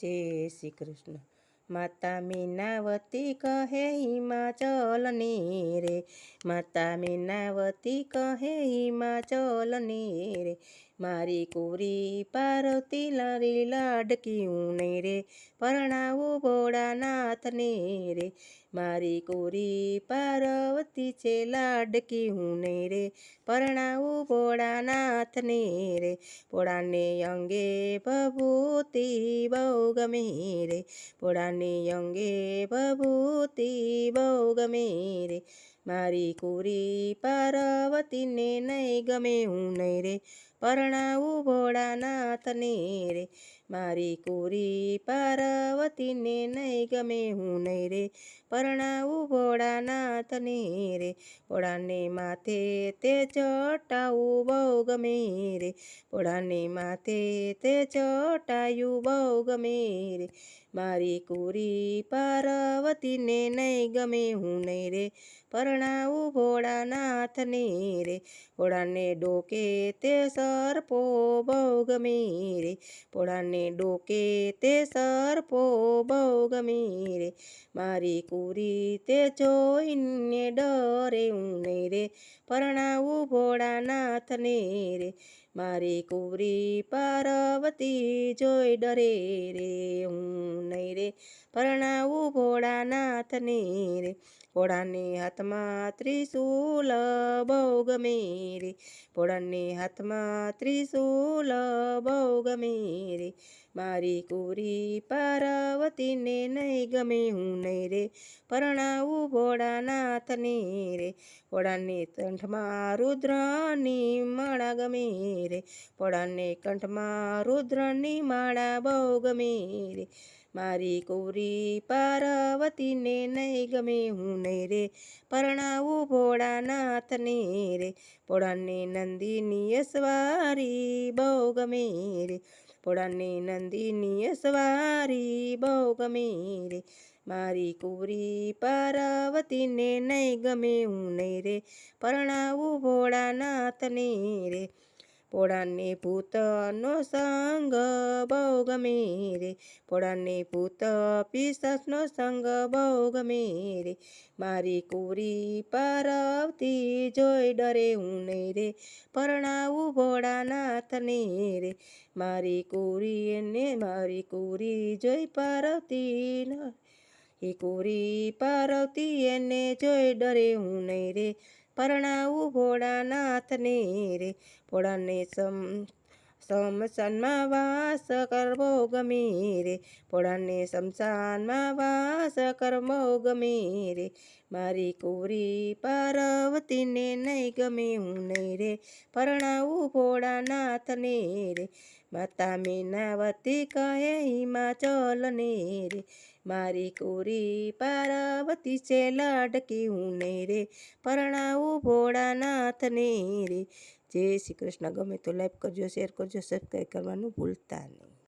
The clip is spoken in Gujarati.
જય શ્રી કૃષ્ણ. માતા મીનાવતી કહે હિમાચલ ને રે. માતા મીનાવતી કહે હિમાચલ ને રે. મારી કુરી પાર્વતી લારી લાડકી ઉને રે, પરણાવું ભોળાનાથને રે. મારી કુરી પાર્વતી છે લાડકી ઉને રે, પરણાવું ભોળાનાથને રે. ભોળાને અંગે ભભૂતિ બહુ ગમે રે, ભોળાને અંગે ભભૂતી બહુ ગમે રે. મારી કુરી પાર્વતીને નહીં ગમે હું નહીં રે પરણાવું ભોળાનાથને રે મારી કુરી પાર્વતીને નહીં ગમે હું નહીં રે. પરણાવું ભોળાનાથને રે ભોળાને માથે તે ચટાવું બહુ ગમે રે. ભોળાને માથે તે ચટાયું બહુ ગમે રે. મારી કુરી પાર્વતીને નહીં ગમે હું નહીં રે. પરણાવું ભોળાનાથને રે ભોળાને ડોકે તે સરપો બહુ ગમે રે પોળાને ડોકે તે સરપો બહુ ગમે રે મારી કુરી તે જોઈને ડરે હું નહીં રે. પરણાવું ભોળાનાથને રે. મારી કુરી પાર્વતી જોઈ ડરે રે હું નહીં રે. પરણાવું ભોળાનાથને રે. ભોળાને હાથમાં ત્રિશૂલ બહુ ગમે રે ભોળાને હાથમાં ત્રિશૂલ બહુ ગમે રે મારી કુરી પાર્વતીને નહીં ગમે હું નહીં રે પરણાવું ભોળાનાથને રે ભોળાને કંઠમાં રુદ્રની માળા ગમે રે ભોળાને કંઠમાં રુદ્રની માળા બહુ ગમે મારી કુરી પાર્વતીને નહીં ગમે હું નહીં રે. પરણાવું ભોળાનાથને રે. ભોળાને નંદીની સવારી બહુ ગમે રે. ભોળાને નંદીની સવારી બહુ ગમે રે. મારી કુવરી પાર્વતીને નહીં ગમે હું નહીં રે. પરણાવું ભોળાનાથને રે. ભોળાને ભૂતનો સંગ બહુ ગમે રે. ભોળાને ભૂત પિશાચનો સંગ બહુ ગમે રે. મારી કુરી પરવતી જોઈ ડરે હું નહીં રે. પરણાવું ભોળાનાથને રે. મારી કુરી એને મારી કુરી જોઈ પાર્વતી એ કુરી પાર્વતી એને જોઈ ડરે હું નહીં રે. પરણાવું ભોળાનાથને રે. ભોળાને સમ શમશાનમાં વાસ કરવો ગમે રે. ભોળાને શમશાનમાં વાસ કરવો ગમે રે. મારી કુરી પાર્વતીને નહીં ગમે હું નહીં રે. પરણાવું ભોળાનાથને રે. માતા મીનાવતી કહે, હિમાચલને રે. મારી કોરી પાર્વતી છે લાડકી હું ને રે, પરણાવું ભોળાનાથને રે. જય શ્રી કૃષ્ણ, ગમે તો લાઈક કરજો શેર કરજો સબસ્ક્રાઈબ કરવાનું ભૂલતા નહીં.